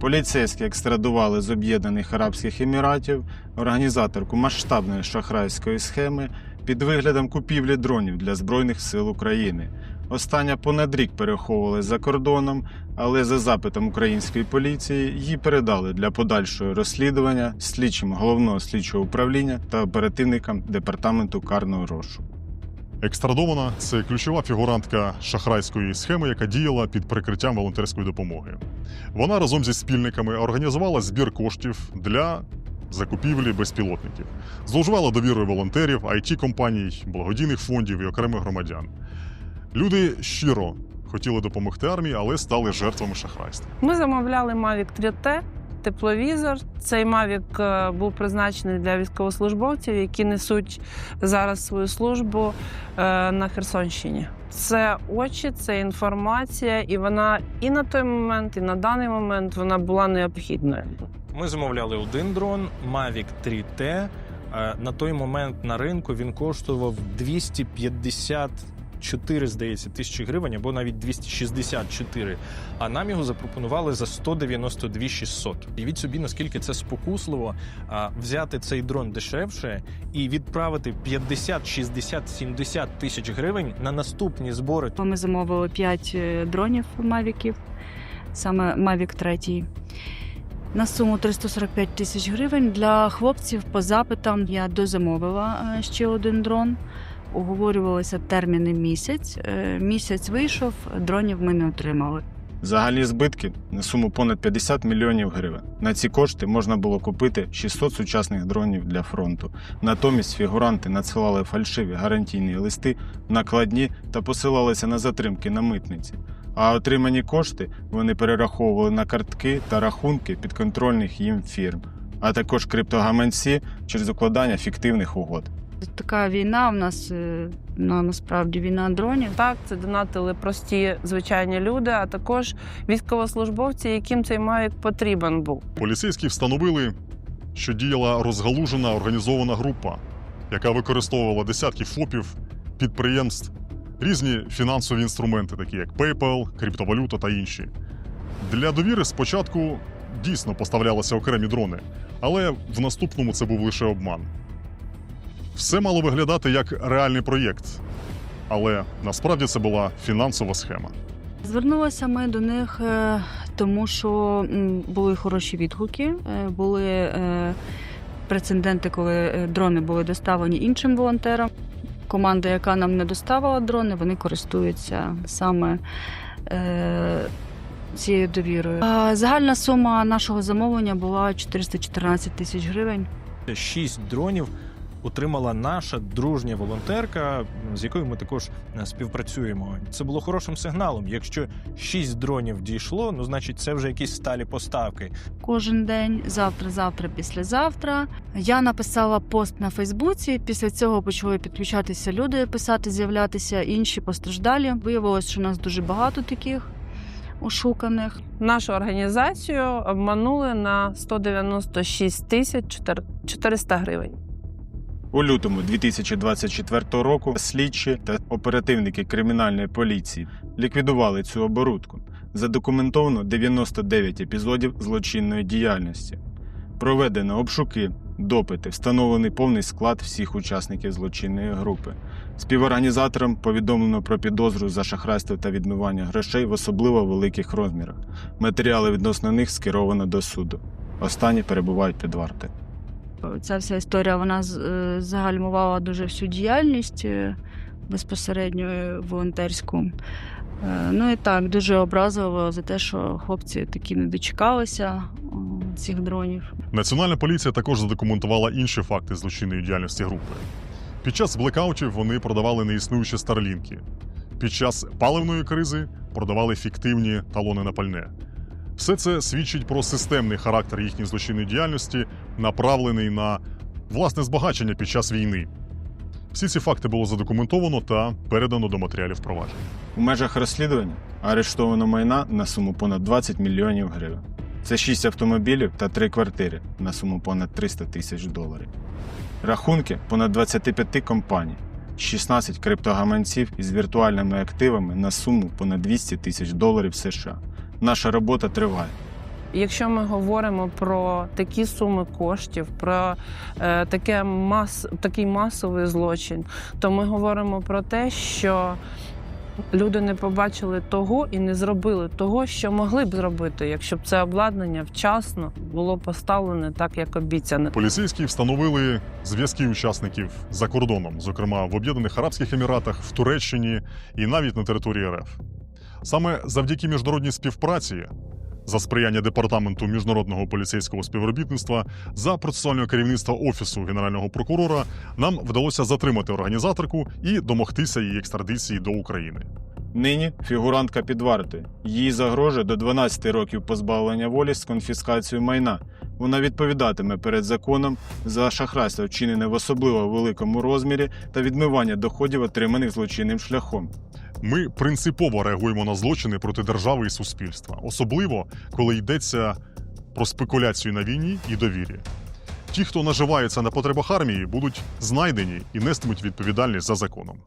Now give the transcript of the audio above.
Поліцейські екстрадували з Об'єднаних Арабських Еміратів організаторку масштабної шахрайської схеми під виглядом купівлі дронів для Збройних сил України. Остання понад рік переховували за кордоном, але за запитом української поліції її передали для подальшого розслідування слідчим головного слідчого управління та оперативникам департаменту карного розшуку. Екстрадована це ключова фігурантка шахрайської схеми, яка діяла під прикриттям волонтерської допомоги. Вона разом зі спільниками організувала збір коштів для закупівлі безпілотників, зловживала довірою волонтерів, it компаній, благодійних фондів і окремих громадян. Люди щиро хотіли допомогти армії, але стали жертвами шахрайства. Ми замовляли Mavic 3T, тепловізор. Цей Mavic е, був призначений для військовослужбовців, які несуть зараз свою службу е, на Херсонщині. Це очі, це інформація, і вона і на той момент, і на даний момент вона була необхідною. Ми замовляли один дрон Mavic 3T. Е, На той момент на ринку він коштував 254, здається, тисячі гривень або навіть 264. А нам його запропонували за 192 600. І від собі, наскільки це спокусливо, взяти цей дрон дешевше і відправити 50, 60, 70 тисяч гривень на наступні збори. Ми замовили 5 дронів Мавіків, саме Mavic 3. На суму 345 тисяч гривень. Для хлопців по запитам я дозамовила е, ще один дрон. Уговорювалися терміни місяць. Е, Місяць вийшов, дронів ми не отримали. Загальні збитки на суму понад 50 мільйонів гривень. На ці кошти можна було купити 600 сучасних дронів для фронту. Натомість фігуранти надсилали фальшиві гарантійні листи, накладні та посилалися на затримки на митниці. А отримані кошти вони перераховували на картки та рахунки підконтрольних їм фірм, а також криптогаманці через укладання фіктивних угод. Така війна в нас е, ну, насправді війна дронів. Так, це донатили прості звичайні люди, а також військовослужбовці, яким цей Mavic потрібен був. Поліцейські встановили, що діяла розгалужена організована група, яка використовувала десятки ФОПів, підприємств, різні фінансові інструменти, такі як PayPal, криптовалюта та інші. Для довіри спочатку дійсно поставлялися окремі дрони, але в наступному це був лише обман. Все мало виглядати як реальний проєкт, але насправді це була фінансова схема. Звернулися ми до них, е, тому що були хороші відгуки, е, були е, прецеденти, коли дрони були доставлені іншим волонтерам. Команда, яка нам не доставила дрони, вони користуються саме е, цією довірою. А Загальна сума нашого замовлення була 414 тисяч гривень. Шість дронів отримала наша дружня волонтерка, з якою ми також е, співпрацюємо. Це було хорошим сигналом. Якщо шість дронів дійшло, ну значить це вже якісь сталі поставки. Кожен день, завтра, завтра, післязавтра. Я написала пост на Фейсбуці. Після цього почали підключатися люди, писати, з'являтися інші постраждалі. Виявилось, що нас дуже багато таких ошуканих. Нашу організацію обманули на 196 тисяч 400 гривень. У лютому 2024 року слідчі та оперативники кримінальної поліції ліквідували цю оборудку. Задокументовано 99 епізодів злочинної діяльності. Проведено обшуки, допити, встановлений повний склад всіх учасників злочинної групи. Співорганізаторам повідомлено про підозру за шахрайство та відмивання грошей в особливо великих розмірах. Матеріали відносно них скеровано до суду. Останні перебувають під вартою. Ця вся історія вона е, загальмувала дуже всю діяльність е, безпосередньо волонтерську. Е, Ну і так, дуже образливо за те, що хлопці такі не дочекалися цих дронів. Національна поліція також задокументувала інші факти злочинної діяльності групи. Під час блекаутів вони продавали неіснуючі старлінки. Під час паливної кризи продавали фіктивні талони на пальне. Все це свідчить про системний характер їхньої злочинної діяльності, направлений на власне збагачення під час війни. Всі ці факти було задокументовано та передано до матеріалів провадження. У межах розслідування арештовано майна на суму понад 20 мільйонів гривень. Це 6 автомобілів та 3 квартири на суму понад 300 тисяч доларів. Рахунки понад 25 компаній, 16 криптогаманців із віртуальними активами на суму понад 200 тисяч доларів США. Наша робота триває. Якщо ми говоримо про такі суми коштів, про е, таке мас, такий масовий злочин, то ми говоримо про те, що люди не побачили того і не зробили того, що могли б зробити, якщо б це обладнання вчасно було поставлене так, як обіцяно. Поліцейські встановили зв'язки учасників за кордоном, зокрема в Об'єднаних Арабських Еміратах, в Туреччині і навіть на території РФ. Саме завдяки міжнародній співпраці, за сприяння департаменту міжнародного поліцейського співробітництва, за процесуального керівництва офісу генерального прокурора, нам вдалося затримати організаторку і домогтися її екстрадиції до України. Нині фігурантка під вартою. Їй загрожує до 12 років позбавлення волі з конфіскацією майна. Вона відповідатиме перед законом за шахрайство, вчинене в особливо великому розмірі та відмивання доходів, отриманих злочинним шляхом. Ми принципово реагуємо на злочини проти держави і суспільства, особливо коли йдеться про спекуляцію на війні і довірі. Ті, хто наживається на потребах армії, будуть знайдені і нестимуть відповідальність за законом.